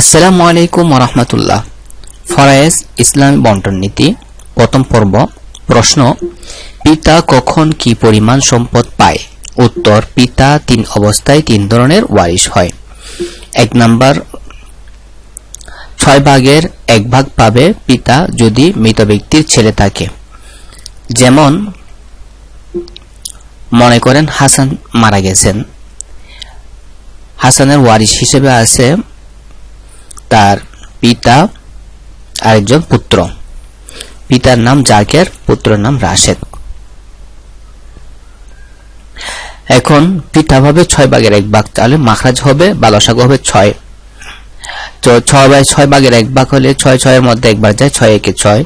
আসসালামু আলাইকুম রহমতুল্লাহ ফরায়েজ ইসলাম বন্টন নীতি, প্রথম পর্ব, প্রশ্ন, পিতা কখন কি পরিমাণ সম্পদ পায়? উত্তর, পিতা তিন অবস্থায় তিন ধরনের ওয়ারিশ হয়। এক নাম্বার, ছয় ভাগের এক ভাগ পাবে পিতা যদি মৃত ব্যক্তির ছেলে থাকে। যেমন, মনে করেন হাসান মারা গেছেন। হাসানের ওয়ারিশ হিসেবে আছে তার পিতা আরেকজন পুত্র। পিতার নাম জাকের, পুত্রের নাম রাশেদ। এখন পিতা ভাবে ছয় ভাগের এক ভাগ, তাহলে মাখরাজ হবে বা লসাগু হবে ছয়। তো ছয় বাই ছয় ভাগের এক ভাগ হলে ছয়, ছয়ের মধ্যে একবার যায় ছয়, একে ছয়।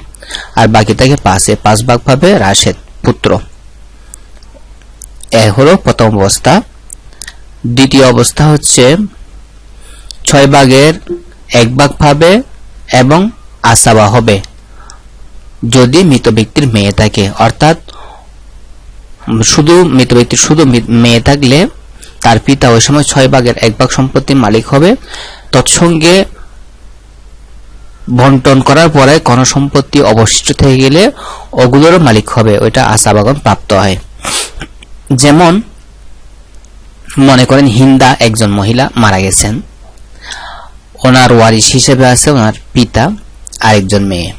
আর বাকি থাকে পাঁচে, পাঁচ ভাগ পাবে রাশেদ, পুত্র। এ হলো প্রথম অবস্থা। দ্বিতীয় অবস্থা হচ্ছে ছয় ভাগের এক ভাগ পাবে এবং আসাবা হবে। যদি মৃত ব্যক্তির মেয়ে থাকে, অর্থাৎ শুধু মৃত ব্যক্তির শুধু মেয়ে থাকলে তার পিতা ওই সময় ছয় ভাগের এক ভাগ সম্পত্তির মালিক হবে। তৎসঙ্গে বন্টন করার পরে কোন সম্পত্তি অবশিষ্ট থেকে গেলে ওগুলোরও মালিক হবে, ওইটা আশাবাগন প্রাপ্ত হয়। যেমন মনে করেন হিন্দা একজন মহিলা মারা গেছেন। ওনার ওয়ারিশ হিসেবে আছে ওনার পিতা, আরেকজন মেয়ে।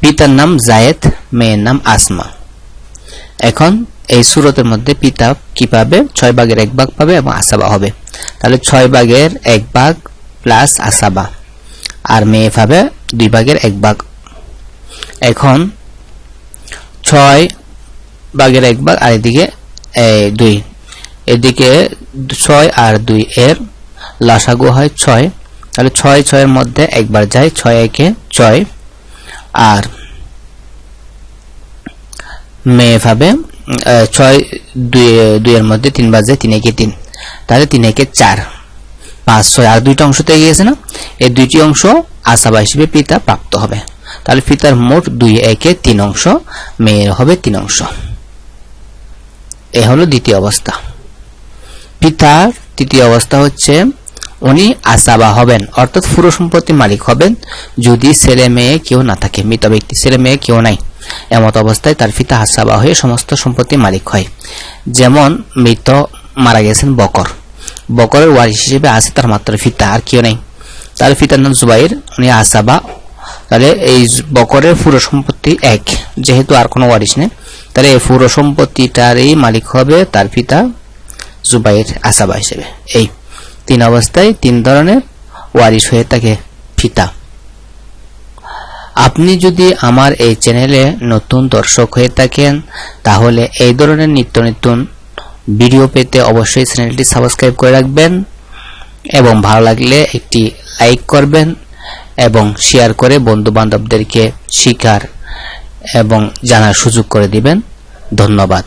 পিতার নাম জায়েদ, মেয়ের নাম আসমা। এখন এই সুরতের মধ্যে পিতা কি পাবে? ছয় ভাগের এক ভাগ পাবে এবং আসাবা হবে। তাহলে ছয় ভাগের এক ভাগ প্লাস আসাবা। আর মেয়ে পাবে দুই ভাগের এক ভাগ। এখন ছয় ভাগের এক ভাগ আর এদিকে দুই। এদিকে ছয় আর দুই এর লাসাগু হয় ছয়। তাহলে ছয়, ছয়ের মধ্যে একবার যায়, ছয় একে ছয়। আর মেয়ে ভাবে ছয়, দুই, দুইয়ের মধ্যে তিন বাজে তিন একে তিন। তাহলে তিন একে চার। পাঁচ, ছয়, আর দুইটা অংশ থেকে গেছে না? এই দুইটি অংশ আশাবা হিসেবে পিতা প্রাপ্ত হবে। তাহলে পিতার মোট দুই একে তিন অংশ, মেয়ের হবে তিন অংশ। এ হলো দ্বিতীয় অবস্থা। পিতার তৃতীয় অবস্থা হচ্ছে উনি আসাবা হবেন, অর্থাৎ পুরো সম্পত্তির মালিক হবেন, যদি ছেলে মেয়ে কেউ না থাকে, মৃত ব্যক্তি, ছেলে মেয়ে কেউ নাই। এমত অবস্থায় তার পিতা হাসাবা হয়ে সমস্ত সম্পত্তির মালিক হয়। যেমন মৃত মারা গেছেন বকর। বকরের ওয়ারিশ হিসেবে আছে তার মাত্র ফিতা আর কেউ নেই। তার পিতার নাম জুবাইর, উনি আসাবা। তাহলে এই বকরের পুরো সম্পত্তি এক, যেহেতু আর কোনো ওয়ারিশ নেই। তাহলে এই পুরো সম্পত্তিটারই মালিক হবে তার পিতা জুবাইর আসাবা হিসেবে। এই। তিন অবস্থায় তিন ধরনের ওয়ারিশ হয়ে থাকে, ফিতা। আপনি যদি আমার এই চ্যানেলে নতুন দর্শক হয়ে থাকেন, তাহলে এই ধরনের নিত্য নতুন ভিডিও পেতে অবশ্যই চ্যানেলটি সাবস্ক্রাইব করে রাখবেন এবং ভালো লাগলে একটি লাইক করবেন এবং শেয়ার করে বন্ধু বান্ধবদেরকে শিকার এবং জানার সুযোগ করে দিবেন। ধন্যবাদ।